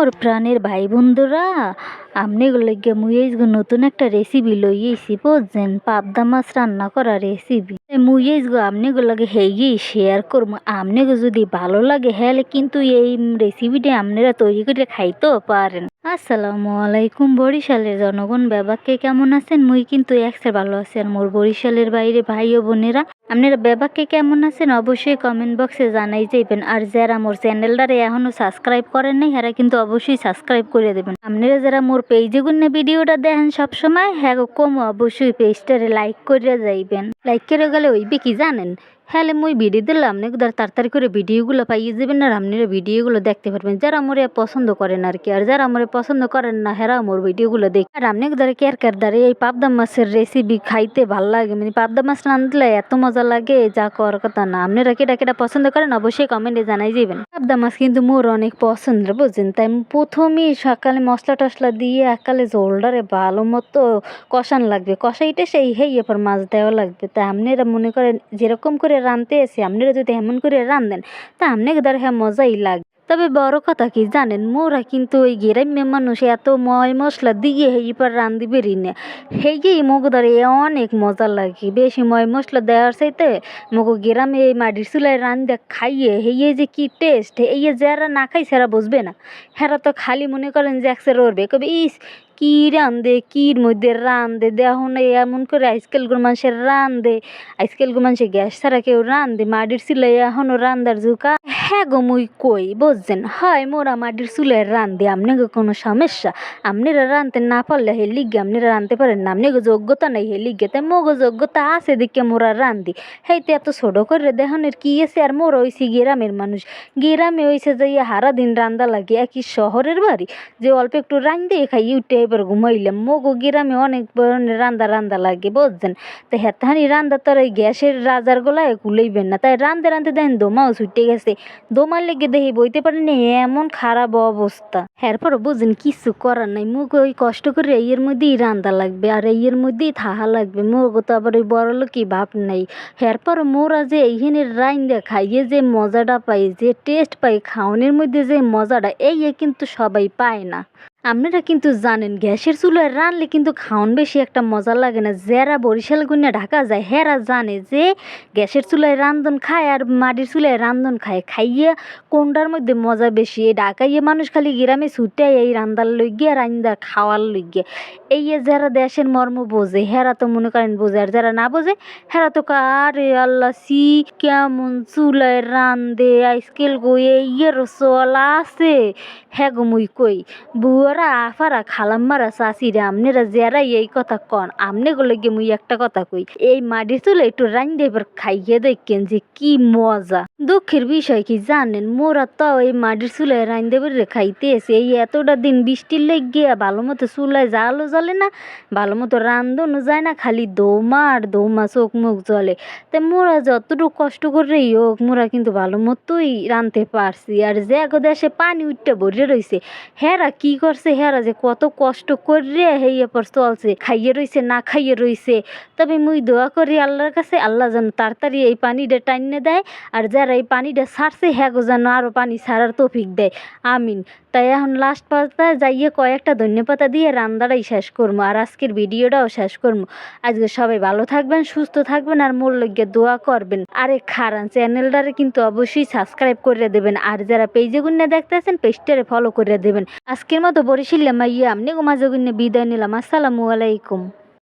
মোর প্রাণের ভাই বন্ধুরা আপনি লইগা মুই নতুন একটা রেসিপি লই আইছি, বুঝছেন? পাবদা মাছ রান্না করা রেসিপি মুই আইজগো আমনেগুলো লাগে হেগি শেয়ার করব আমনেগো যদি ভালো লাগে, হলে কিন্তু এই রেসিপিটা আপনারা তৈরি করে খাইতেও পারেন। আসসালামু আলাইকুম বরিশালের জনগণ ব্যাবাকে কেমন আছেন? মুই কিন্তু একসে ভালো আছি আর মোর বরিশালের বাইরে ভাই ও বোনেরা আপনারা ব্যাবাকে কেমন আছেন? অবশ্যই কমেন্ট বক্সে জানাই যাইবেন। আর যারা মোর চ্যানেলটারে এখনও সাবস্ক্রাইব করেন নাই এরা কিন্তু অবশ্যই সাবস্ক্রাইব করে দেবেন। আপনারা যারা মোর পেজে গুন্নে ভিডিওটা দেখেন সবসময় হ্যাঁ গো কম অবশ্যই পেজটারে লাইক করে যাইবেন। লাইক করে গেলে ওইবে কি জানেন? হ্যালে মুই ভিডিও দিলাম আপনি তাড়াতাড়ি করে ভিডিওগুলো পাইয়ে যাবেন আর আপনারা ভিডিওগুলো দেখতে পারবেন। যারা মোরে পছন্দ করেন আর কি, আর যারা মোরে পছন্দ করেন না, হেরা মোর ভিডিওগুলো দেখ। আর আপনি দ্বারা কেয়ার কেয়ার দ্বারা এই পাবদা মাছের রেসিপি খাইতে ভালো লাগে? মানে পাবদা মাছ রাঁধলে এত মজা লাগে, যা করার কথা না। আপনারা কেটা কেটা পছন্দ করেন, অবশ্যই কমেন্টে জানাই যাবেন পাবদা মাছ কিন্তু মোর অনেক পছন্দ বুঝছেন? তাই প্রথমেই সকালে মশলা টসলা দিয়ে একালে জোলডারে ভালো মতো কষান লাগবে। কষাইটা সেই হেই এরপর মাছ দেওয়া লাগবে। তাই আপনারা মনে করেন, যেরকম করে রাঁধতে এসে আপনারা যদি এমন করে রাঁধেন তা আপনাকে দ্বারা হ্যাঁ মজাই লাগবে তবে বড় কথা কি জানেন, মোরা কিন্তু ওই গ্রাম্য মানুষ এত ময় মশলা দিয়ে এইবার রান্ধি বেরি না। হেগেই মুগ ধরে অনেক মজা লাগে। বেশি ময় মশলা দেওয়ার চাইতে মুগ গ্রামে এই মাটির চুলায় রান্ধে খাইয়ে হেয়ে যে কি টেস্ট এই যারা না খাই সেরা বুঝবে না। হেরা তো খালি মনে করেন যে একসে রবে কবে ইস কি রান্ধে কির মধ্যে রান্ধে না, এমন করে আজকালকার মানুষের রান্ধে আজকালকার মানুষের গ্যাস ছাড়া কেউ রান্ধে মাটির চুলায় এখনও রান্দার জুকা হ্যাঁ গো, মুই কই, বুঝছেন? হয় মোরা মাটির চুলায় রান্ধে আপনাকে কোনো সমস্যা? আপনারা রাঁধতে না পারলে হে লিগে আপনারা রাঁধতে পারেন না। আপনাকে যোগ্যতা নেই হে লিগে। তাই মোগো যোগ্যতা আছে দেখে মোরা রান্ধি হেইতে এত ছোট করে দেহনের কি আছে? আর মোর হইছি গ্রামের মানুষ। গ্রামে হইছে যে হারা দিন রান্দা লাগে। একই শহরের বাড়ি। যে অল্প একটু রান্ধে খাই উঠে এবার ঘুমাইলাম মোগো গ্রামে অনেক ধরনের রান্দা রান্দা লাগে, বুঝছেন? তো হেতাহানি রান্দা তোর এই গ্যাসের রাজার গলায় কুলাইবেন না। তাই রান্ধতে রান্ধতে দেখেন দোমাও ছুটে গেছে। দোমার লেগে দেখি বইতে পারেনি এমন খারাপ অবস্থা। এরপর বুঝেন কিছু করার নাই। মুখ ওই কষ্ট করে এর মধ্যেই রান্দা লাগবে, আর এর মধ্যেই থাহা লাগবে। মোর তো আবার ওই বড় লোকই ভাব নাই। এরপর মোরা যে এইখানে রাইন্দা খাইয়ে যে মজাটা পাই, যে টেস্ট পাই খাওয়ানোর মধ্যে যে মজাটা, এই কিন্তু সবাই পায় না। আপনারা কিন্তু জানেন, গ্যাসের চুলায় রানলে কিন্তু খাওয়ান বেশি একটা মজা লাগে না। যারা বরিশাল গুনিয়া ঢাকা যায়, হেরা জানে যে গ্যাসের চুলায় রান্ধন খায় আর মাটির চুলায় রান্ধন খায়। খাইয়ে কোনটার মধ্যে মজা বেশি? এই ঢাকাইয়ে মানুষ খালি গ্রামে ছুটে এই রান্দার লইগে রান্দার খাওয়ার লইগে এই যারা দেশের মর্ম বোঝে, হেরা তো মনে করেন বোঝে, আর যারা না বোঝে, হেরা তো আরে আল্লাহ সি কেমন চুলায় রান্ধে আইসকেল গো এই রসল আছে? হ্যাঁ গো, মুই কই। বুয়ারা আফারা খালাম্মারা চাষিরা আপনারা যারা এই কথা কন আমনে গলে গিয়ে মুই একটা কথা কই। এই মাটির চুলে একটু রান্ধে এবার খাইয়ে দেখেন যে কি মজা। দুঃখের বিষয় কি জানেন, মোরা তো এই মাটির চুলায় রান্ধে বেড়ে খাইতে এসে এই এতটা দিন বৃষ্টির লেগে ভালো মতো চুলায় জালও জ্বলে না, ভালো মতো রান্ধনও যায় না, খালি দৌমা আর দৌমা চোখ মুখ জ্বলে। তাই মোরা যতটুকু কষ্ট করেই হোক, মোরা কিন্তু ভালো মতোই রাঁধতে পারছি। আর যে দেশে পানি উঠতে ভরে রয়েছে হেরা কি করছে? হেরা যে কত কষ্ট করে হেয়ে পর চলছে, খাইয়ে রইছে, না খাইয়ে রইছে। তবে মুই দোয়া করি আল্লাহর কাছে, আল্লাহ যেন তাড়াতাড়ি এই পানিটা টাইনে দেয়, আর যারা এই পানিটা ছাড়ছে হ্যাঁ গো যেন আরও পানি ছাড়ার তৌফিক দেয়। আমিন। তাই এখন লাস্ট পাতায় যাইয়ে কয়েকটা ধন্যপাতা দিয়ে রান্দাটাই শেষ করব আর আজকের ভিডিওটাও শেষ করব আজকে সবাই ভালো থাকবেন, সুস্থ থাকবেন, আর মোর লগে দোয়া করবেন। আরে খারান, চ্যানেলটারে কিন্তু অবশ্যই সাবস্ক্রাইব করে দেবেন, আর যারা পেজে গুন্নে দেখতেছেন পেজটারে ফলো করে দেবেন। আজকের মতো বরিশিল্লা মাইয়া আপনি মাঝে বিদায় নিলাম আসসালামু আলাইকুম।